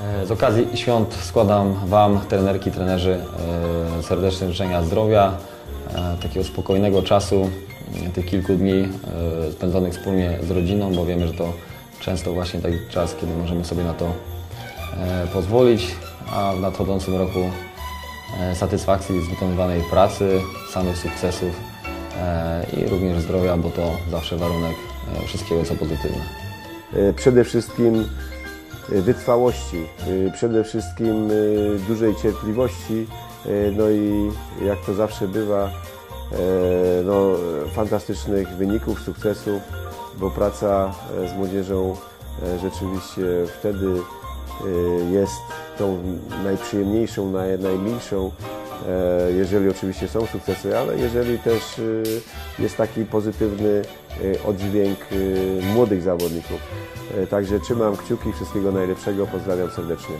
E, Z okazji świąt składam Wam, trenerki, trenerzy, e, serdeczne życzenia zdrowia, e, takiego spokojnego czasu, tych kilku dni spędzonych wspólnie z rodziną, bo wiemy, że to często właśnie taki czas, kiedy możemy sobie na to pozwolić, a w nadchodzącym roku satysfakcji z wykonywanej pracy, samych sukcesów i również zdrowia, bo to zawsze warunek wszystkiego, co pozytywne. Przede wszystkim wytrwałości, e, przede wszystkim e, dużej cierpliwości, no i jak to zawsze bywa, no, fantastycznych wyników, sukcesów, bo praca z młodzieżą rzeczywiście wtedy jest tą najprzyjemniejszą, naj, najmilszą, jeżeli oczywiście są sukcesy, ale jeżeli też e, jest taki pozytywny e, oddźwięk e, młodych zawodników. E, Także trzymam kciuki, wszystkiego najlepszego, pozdrawiam serdecznie.